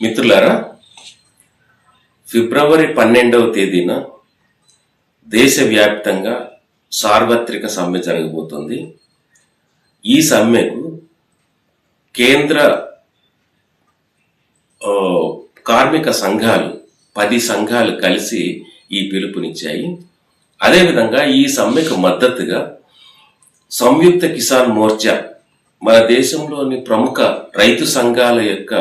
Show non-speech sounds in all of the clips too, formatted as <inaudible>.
మిత్రులారా ఫిబ్రవరి పన్నెండవ తేదీన దేశవ్యాప్తంగా సార్వత్రిక సమ్మె జరగబోతుంది. ఈ సమ్మెకు కేంద్ర కార్మిక సంఘాలు పది సంఘాలు కలిసి ఈ పిలుపునిచ్చాయి. అదేవిధంగా ఈ సమ్మెకు మద్దతుగా సంయుక్త కిసాన్ మోర్చా మన దేశంలోని ప్రముఖ రైతు సంఘాల యొక్క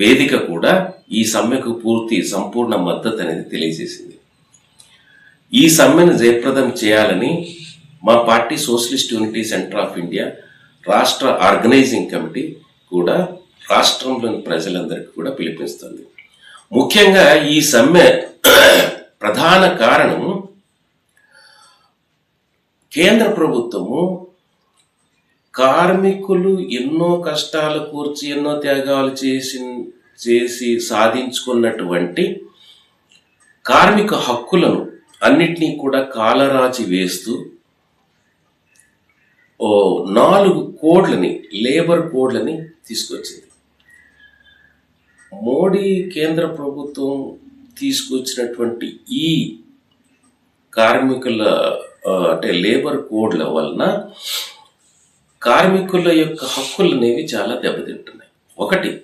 వేదిక కూడా ఈ సమ్మెకు పూర్తి సంపూర్ణ మద్దతు అనేది తెలియజేసింది. ఈ సమ్మెను జయప్రదం చేయాలని మా party socialist unity centre of India రాష్ట్ర ఆర్గనైజింగ్ కమిటీ కూడా రాష్ట్రంలోని ప్రజలందరికీ కూడా పిలిపిస్తుంది. ముఖ్యంగా ఈ సమ్మె ప్రధాన కారణం కేంద్ర ప్రభుత్వము కార్మికులు ఎన్నో కష్టాలు కూర్చి ఎన్నో త్యాగాలు చేసి చేసి సాధించుకున్నటువంటి కార్మిక హక్కులను అన్నిటినీ కూడా కాలరాచి వేస్తూ ఓ నాలుగు కోడ్లని లేబర్ కోడ్లని తీసుకొచ్చింది. మోడీ కేంద్ర ప్రభుత్వం తీసుకొచ్చినటువంటి ఈ కార్మికుల అంటే లేబర్ కోడ్ల వలన కార్మికుల యొక్క హక్కులు అనేవి చాలా దెబ్బతింటున్నాయి. ఒకటి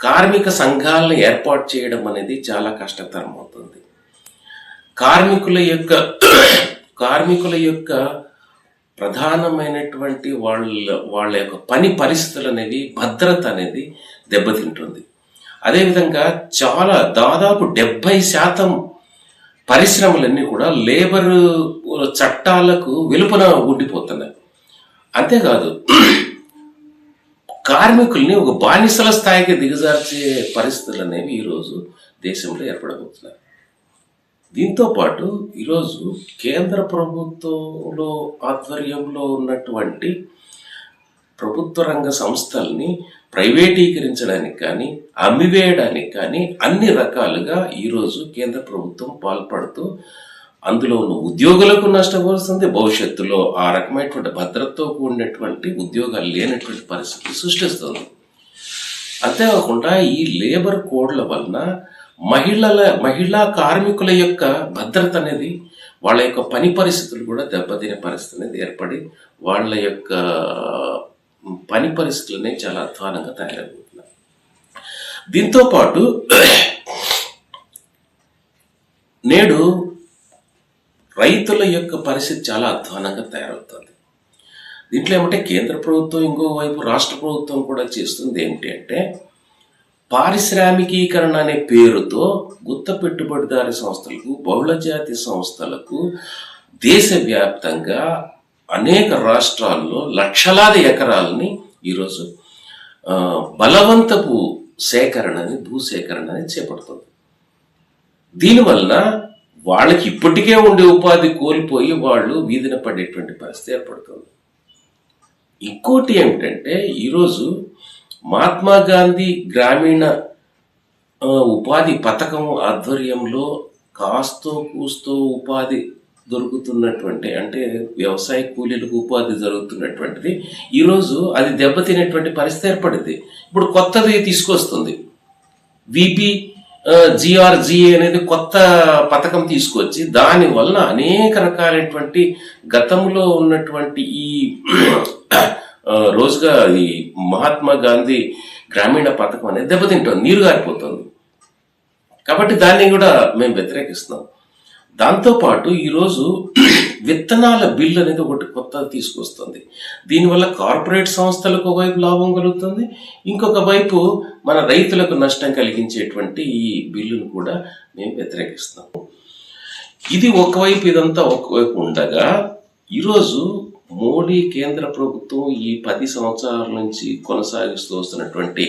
కార్మిక సంఘాలను ఏర్పాటు చేయడం అనేది చాలా కష్టతరం అవుతుంది. కార్మికుల యొక్క <clears throat> కార్మికుల యొక్క ప్రధానమైనటువంటి వాళ్ళ వాళ్ళ యొక్క పని పరిస్థితులు అనేవి భద్రత అనేది దెబ్బతింటుంది. అదేవిధంగా చాలా దాదాపు డెబ్బై శాతం పరిశ్రమలన్నీ కూడా లేబరు చట్టాలకు వెలుపల ఉండిపోతున్నాయి. అంతేకాదు కార్మికుల్ని ఒక బానిసల స్థాయికి దిగజార్చే పరిస్థితులు అనేవి ఈరోజు దేశంలో ఏర్పడబోతున్నాయి. దీంతో పాటు ఈరోజు కేంద్ర ప్రభుత్వంలో ఆధ్వర్యంలో ఉన్నటువంటి ప్రభుత్వ రంగ సంస్థల్ని ప్రైవేటీకరించడానికి కానీ అమ్మివేయడానికి కానీ అన్ని రకాలుగా ఈరోజు కేంద్ర ప్రభుత్వం పాల్పడుతూ అందులో ఉద్యోగులకు నష్టపరుస్తుంది భవిష్యత్తులో ఆ రకమైనటువంటి భద్రతతో కూడినటువంటి ఉద్యోగాలు లేనటువంటి పరిస్థితి సృష్టిస్తుంది. అంతేకాకుండా ఈ లేబర్ కోడ్ల వలన మహిళల మహిళా కార్మికుల యొక్క భద్రత అనేది వాళ్ళ యొక్క పని పరిస్థితులు కూడా దెబ్బతినే పరిస్థితి అనేది ఏర్పడి వాళ్ళ యొక్క పని పరిస్థితులనే చాలా అధ్వానంగా తయారవుతున్నారు దీంతో పాటు నేడు రైతుల యొక్క పరిస్థితి చాలా అధ్వానంగా తయారవుతుంది. దీంట్లో ఏమంటే కేంద్ర ప్రభుత్వం ఇంకోవైపు రాష్ట్ర ప్రభుత్వం కూడా చేస్తుంది ఏమిటి అంటే పారిశ్రామికీకరణ అనే పేరుతో గుత్త పెట్టుబడిదారి సంస్థలకు బహుళజాతి సంస్థలకు దేశవ్యాప్తంగా అనేక రాష్ట్రాల్లో లక్షలాది ఎకరాలని ఈరోజు బలవంతపు సేకరణని భూసేకరణని చేపడుతుంది. దీనివల్ల వాళ్ళకి ఇప్పటికే ఉండే ఉపాధి కోల్పోయి వాళ్ళు వీధిన పడేటువంటి పరిస్థితి ఏర్పడుతుంది. ఇంకోటి ఏమిటంటే ఈరోజు మహాత్మా గాంధీ గ్రామీణ ఉపాధి పథకం ఆధ్వర్యంలో కాస్తో కూస్తో ఉపాధి దొరుకుతున్నటువంటి అంటే వ్యవసాయ కూలీలకు ఉపాధి జరుగుతున్నటువంటిది ఈరోజు అది దెబ్బతినేటువంటి పరిస్థితి ఏర్పడింది. ఇప్పుడు కొత్తది తీసుకొస్తుంది. విపి జిఆర్జిఏ అనేది కొత్త పథకం తీసుకొచ్చి దాని వలన అనేక రకాలైనటువంటి గతంలో ఉన్నటువంటి ఈ రోజుగా ఈ మహాత్మా గాంధీ గ్రామీణ పథకం అనేది దెబ్బతింటుంది నీరు గారిపోతుంది. కాబట్టి దాన్ని కూడా మేము వ్యతిరేకిస్తున్నాం. దాంతోపాటు ఈరోజు విత్తనాల బిల్ అనేది ఒకటి కొత్త తీసుకొస్తుంది. దీనివల్ల కార్పొరేట్ సంస్థలకు ఒకవైపు లాభం కలుగుతుంది. ఇంకొక వైపు మన రైతులకు నష్టం కలిగించేటువంటి ఈ బిల్లును కూడా మేము వ్యతిరేకిస్తాము ఇది ఒకవైపు ఇదంతా ఒకవైపు ఉండగా ఈరోజు మోడీ కేంద్ర ప్రభుత్వం ఈ పది సంవత్సరాల నుంచి కొనసాగిస్తూ వస్తున్నటువంటి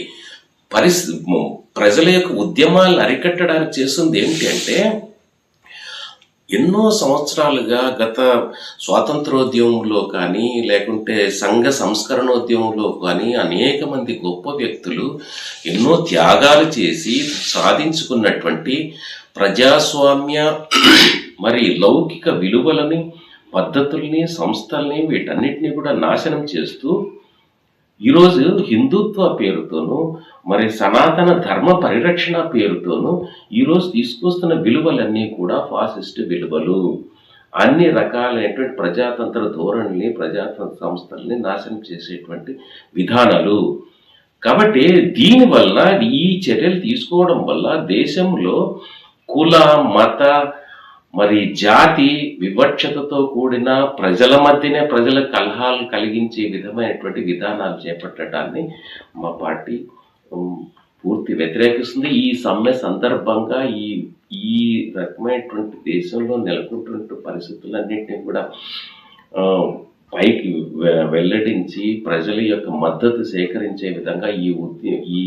పరిస్థితి ప్రజల యొక్క ఉద్యమాలను అరికట్టడానికి చేస్తుంది ఏంటి అంటే ఎన్నో సంవత్సరాలుగా గత స్వాతంత్రోద్యమంలో కానీ లేకుంటే సంఘ సంస్కరణోద్యమంలో కానీ అనేక మంది గొప్ప వ్యక్తులు ఎన్నో త్యాగాలు చేసి సాధించుకున్నటువంటి ప్రజాస్వామ్య మరి లౌకిక విలువలని పద్ధతుల్ని సంస్థల్ని వీటన్నిటిని కూడా నాశనం చేస్తూ ఈరోజు హిందుత్వ పేరుతోనూ మరి సనాతన ధర్మ పరిరక్షణ పేరుతోనూ ఈరోజు తీసుకొస్తున్న విలువలన్నీ కూడా ఫాసిస్ట్ విలువలు. అన్ని రకాలైనటువంటి ప్రజాతంత్ర ధోరణిని ప్రజాతంత్ర సంస్థల్ని నాశనం చేసేటువంటి విధానాలు. కాబట్టి దీనివల్ల ఈ చర్యలు తీసుకోవడం వల్ల దేశంలో కుల మత మరి జాతి వివక్షతతో కూడిన ప్రజల మధ్యనే ప్రజల కలహాలు కలిగించే విధమైనటువంటి విధానాలు చేపట్టడాన్ని మా పార్టీ పూర్తి వ్యతిరేకిస్తుంది. ఈ సమ్మె సందర్భంగా ఈ ఈ రకమైనటువంటి దేశంలో నెలకొంటున్న పరిస్థితులన్నింటినీ కూడా పైకి వెల్లడించి ప్రజల యొక్క మద్దతు సేకరించే విధంగా ఈ ఉద్య ఈ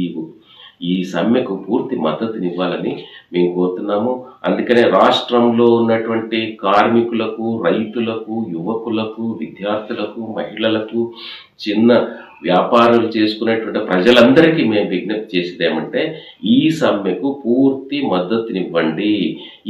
ఈ సమ్మెకు పూర్తి మద్దతునివ్వాలని మేము కోరుతున్నాము. అందుకనే రాష్ట్రంలో ఉన్నటువంటి కార్మికులకు రైతులకు యువకులకు విద్యార్థులకు మహిళలకు చిన్న వ్యాపారం చేసుకునేటువంటి ప్రజలందరికీ మేము విజ్ఞప్తి చేసేది ఏమంటే ఈ సమ్మెకు పూర్తి మద్దతునివ్వండి.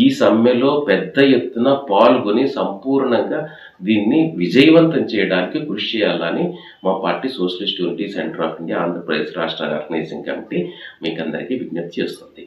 ఈ సమ్మెలో పెద్ద ఎత్తున పాల్గొని సంపూర్ణంగా దీన్ని విజయవంతం చేయడానికి కృషి చేయాలని మా party socialist unity centre of India Andhra Pradesh రాష్ట్ర ఆర్గనైజింగ్ కమిటీ మీకు అందరికీ విజ్ఞప్తి చేస్తుంది.